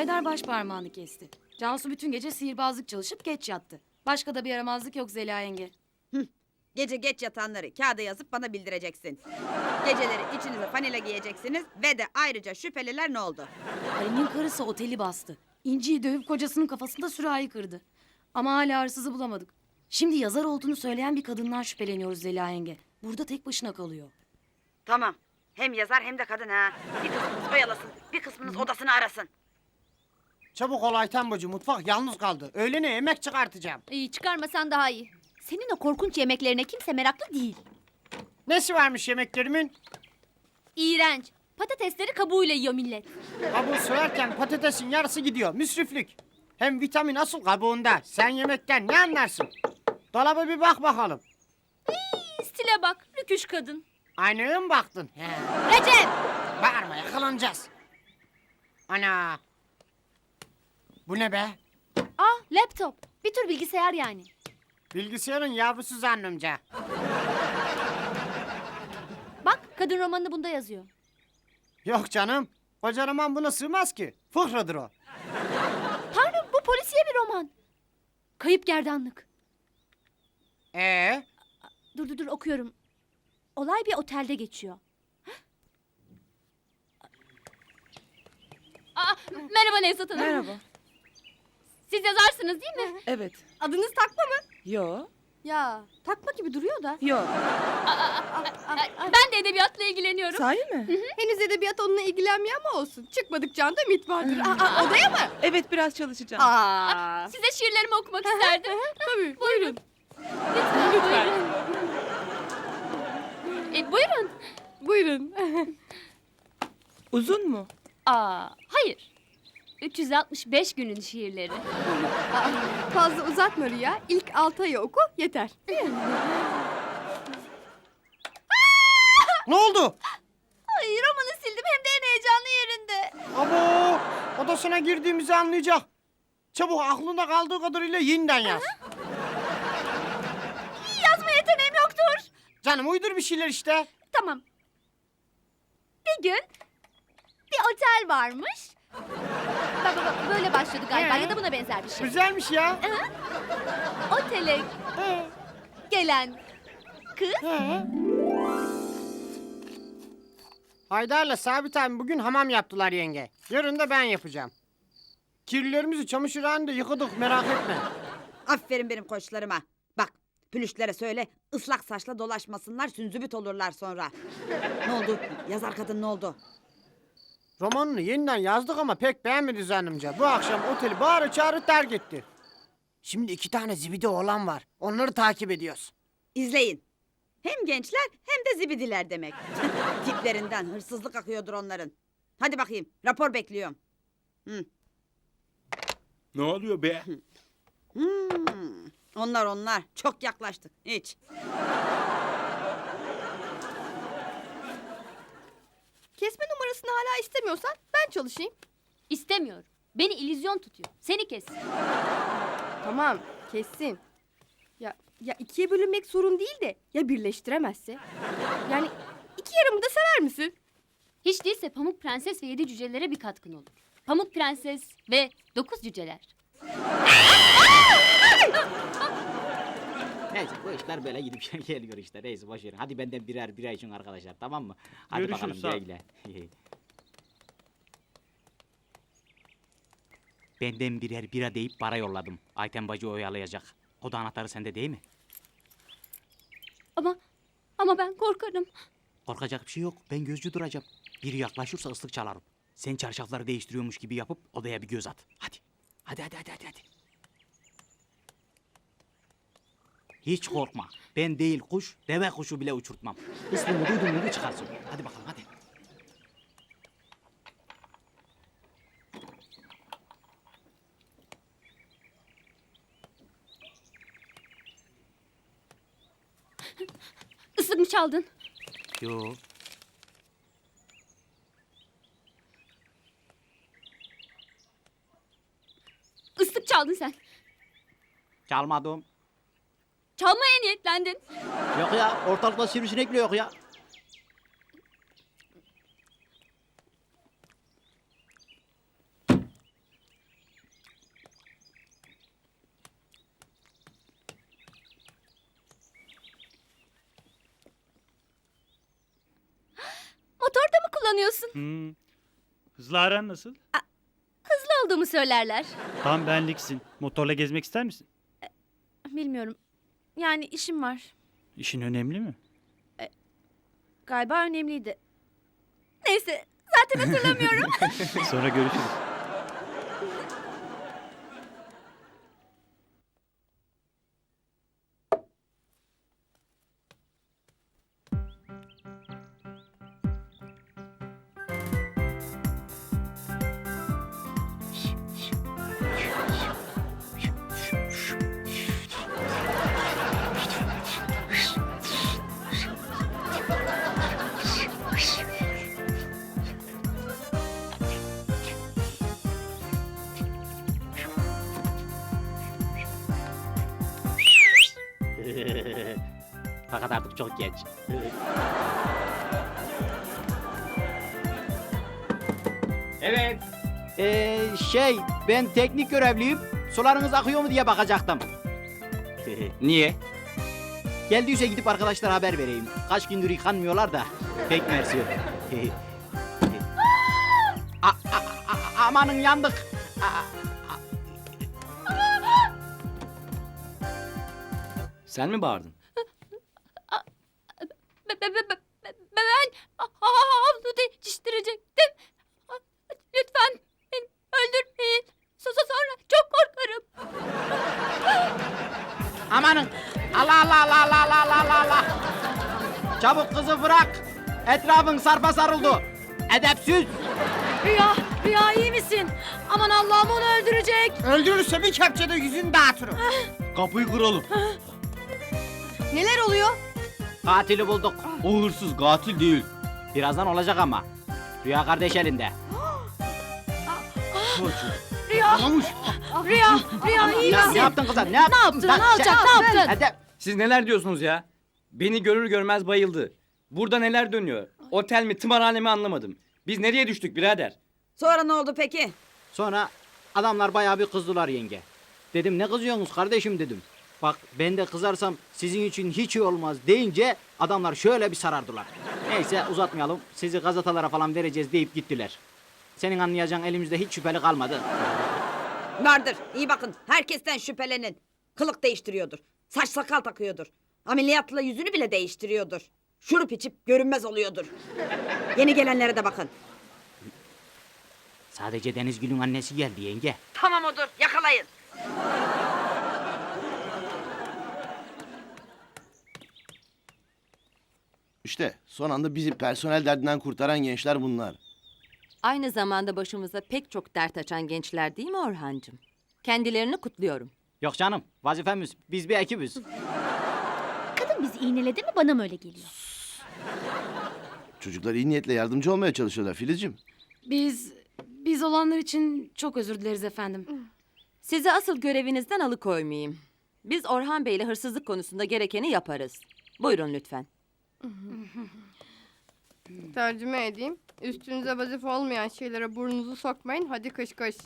Haydar baş parmağını kesti. Cansu bütün gece sihirbazlık çalışıp geç yattı. Başka da bir yaramazlık yok Zeliha yenge. Gece geç yatanları kağıda yazıp bana bildireceksin. Geceleri içinize fanile giyeceksiniz ve de ayrıca şüpheliler ne oldu? Ali'nin karısı oteli bastı. İnci'yi dövüp kocasının kafasında sürahi kırdı. Ama hala hırsızı bulamadık. Şimdi yazar olduğunu söyleyen bir kadından şüpheleniyoruz Zeliha yenge. Burada tek başına kalıyor. Tamam. Hem yazar hem de kadın ha. Bir kısmınız oyalasın, bir kısmınız odasını arasın. Çabuk ol Ayten bacı mutfak yalnız kaldı. Öğlene yemek çıkartacağım. İyi çıkarmasan daha iyi. Senin o korkunç yemeklerine kimse meraklı değil. Nesi varmış yemeklerimin? İğrenç. Patatesleri kabuğuyla yiyor millet. Kabuğu soyarken patatesin yarısı gidiyor. Müsriflik. Hem vitamin asıl kabuğunda. Sen yemekten ne anlarsın? Dolaba bir bak bakalım. Stile bak. Rüküş kadın. Aynaya mı baktın? He. Recep! Bağırma yakalanacağız. Ana. Bu ne be? Ah laptop. Bir tür bilgisayar yani. Bilgisayarın yavrusu zannımca. Bak kadın romanını bunda yazıyor. Yok canım. Koca roman buna sığmaz ki. Fıkradır o. Tanrım bu polisiye bir roman. Kayıp gerdanlık. Ee, Dur dur dur okuyorum. Olay bir otelde geçiyor. Aa, merhaba Nevzat Hanım. Merhaba. Siz yazarsınız değil mi? Evet. Adınız takma mı? Yo. Ya takma gibi duruyor da. Yo. Ben de edebiyatla ilgileniyorum. Sahi mi? Henüz edebiyat onunla ilgilenmiyor ama olsun. Çıkmadık canda mit vardır. Aa, odaya mı? Evet biraz çalışacağım. Aa, Size şiirlerimi okumak isterdim. tabii buyurun. Lütfen. E, buyurun. Buyurun. Uzun mu? Aa, hayır. 365 günün şiirleri. Fazla uzatma Rüya. İlk altı ayı oku yeter. ne oldu? Ay romanı sildim hem de en heyecanlı yerinde. Abo, odasına girdiğimizi anlayacak. Çabuk aklında kaldığı kadarıyla yeniden yaz. Yazma yeteneğim yoktur. Canım uydur bir şeyler işte. Tamam. Bir gün bir otel varmış. Bak bak bak böyle başladı galiba Ee? ya da buna benzer bir şey. Güzelmiş ya. Otele He, gelen kız he. Haydar'la Sabit abi bugün hamam yaptılar yenge. Yarın da ben yapacağım. Kirlilerimizi çamaşırhanede yıkadık merak etme. Aferin benim koçlarıma. Bak, pülüşlere söyle, ıslak saçla dolaşmasınlar, sünzübüt olurlar sonra. ne oldu? Yazar kadın ne oldu? Romanını yeniden yazdık ama pek beğenmedi zannımca. Bu akşam oteli bağırı çağırı terk etti. Şimdi iki tane zibidi oğlan var. Onları takip ediyoruz. İzleyin. Hem gençler hem de zibidiler demek. Tiplerinden hırsızlık akıyordur onların. Hadi bakayım, rapor bekliyorum. Ne oluyor be? Hmm, onlar onlar. Çok yaklaştık. Hiç. Hala istemiyorsan ben çalışayım. istemiyorum. Beni illüzyon tutuyor. Seni kes. Tamam kessin. Ya, ya ikiye bölünmek sorun değil de ya birleştiremezse? Yani iki yarımı da sever misin? Hiç değilse Pamuk Prenses ve Yedi Cücelere bir katkın olur. Pamuk Prenses ve Dokuz Cüceler. Neyse bu işler böyle gidip geliyor işte. Neyse boş verin. Hadi benden birer birer için arkadaşlar tamam mı? Hadi Görüşürüz, bakalım sağ ol. güle güle. benden birer bira deyip para yolladım. Ayten bacı oyalayacak. O da anahtarı sende değil mi? Ama ama ben korkarım. Korkacak bir şey yok. Ben gözcü duracağım. Biri yaklaşırsa ıslık çalarım. Sen çarşafları değiştiriyormuş gibi yapıp odaya bir göz at. Hadi. Hadi hadi hadi hadi. hadi. Hiç korkma. Ben değil kuş, deve kuşu bile uçurtmam. Islığımı duydun mu çıkarsın. Hadi bakalım hadi. Islık mı çaldın? Yo. Islık çaldın sen. Çalmadım. Çalmaya niyetlendin. Yok ya ortalıkta sivrisinek bile yok ya. Kullanıyorsun? Hmm. Hızlı aran nasıl? Hızlı olduğumu söylerler. Tam benliksin. Motorla gezmek ister misin? Bilmiyorum. Yani işim var. İşin önemli mi? Galiba önemliydi. Neyse zaten hatırlamıyorum. Sonra görüşürüz. Fakat artık çok geç. evet. Ee, şey ben teknik görevliyim. Sularınız akıyor mu diye bakacaktım. Niye? Geldiyse gidip arkadaşlara haber vereyim. Kaç gündür yıkanmıyorlar da. Pek mersi. A- a- a- amanın yandık. A- Sen mi bağırdın? Be- be- be- be- be- ben ha- ha- havlu değiştirecektim. Lütfen beni öldürmeyin. So- so- Sonra çok korkarım. Amanın. Allah Allah Allah Allah Allah Allah Allah Allah. Çabuk kızı bırak. Etrafın sarpa sarıldı. Edepsiz. Rüya, Rüya iyi misin? Aman Allah'ım onu öldürecek. Öldürürse bir kepçede yüzünü dağıtırım. Kapıyı kıralım. Neler oluyor? Katili bulduk. O hırsız katil değil. Birazdan olacak ama. Rüya kardeş elinde. Rüya, Rüya, Rüya iyi Ne, misin? ne yaptın kıza? Ne, yaptın? Ne yaptın? Lan Ne sen- Ne yaptın? Siz neler diyorsunuz ya? Beni görür görmez bayıldı. Burada neler dönüyor? Otel mi, tımarhane mi anlamadım. Biz nereye düştük birader? Sonra ne oldu peki? Sonra adamlar bayağı bir kızdılar yenge. Dedim ne kızıyorsunuz kardeşim dedim. Bak ben de kızarsam sizin için hiç iyi olmaz deyince adamlar şöyle bir sarardılar. Neyse uzatmayalım sizi gazetalara falan vereceğiz deyip gittiler. Senin anlayacağın elimizde hiç şüpheli kalmadı. Vardır. İyi bakın. Herkesten şüphelenin. Kılık değiştiriyordur. Saç sakal takıyordur. Ameliyatla yüzünü bile değiştiriyordur. Şurup içip görünmez oluyordur. Yeni gelenlere de bakın. Sadece Denizgül'ün annesi geldi yenge. Tamam odur. Yakalayın. İşte son anda bizi personel derdinden kurtaran gençler bunlar. Aynı zamanda başımıza pek çok dert açan gençler değil mi Orhancığım? Kendilerini kutluyorum. Yok canım vazifemiz biz bir ekibiz. Kadın bizi iğneledi mi bana mı öyle geliyor? Çocuklar iyi niyetle yardımcı olmaya çalışıyorlar Filizciğim. Biz, biz olanlar için çok özür dileriz efendim. Sizi asıl görevinizden alıkoymayayım. Biz Orhan Bey'le hırsızlık konusunda gerekeni yaparız. Buyurun lütfen. Tercüme edeyim. Üstünüze vazife olmayan şeylere burnunuzu sokmayın. Hadi kış kış.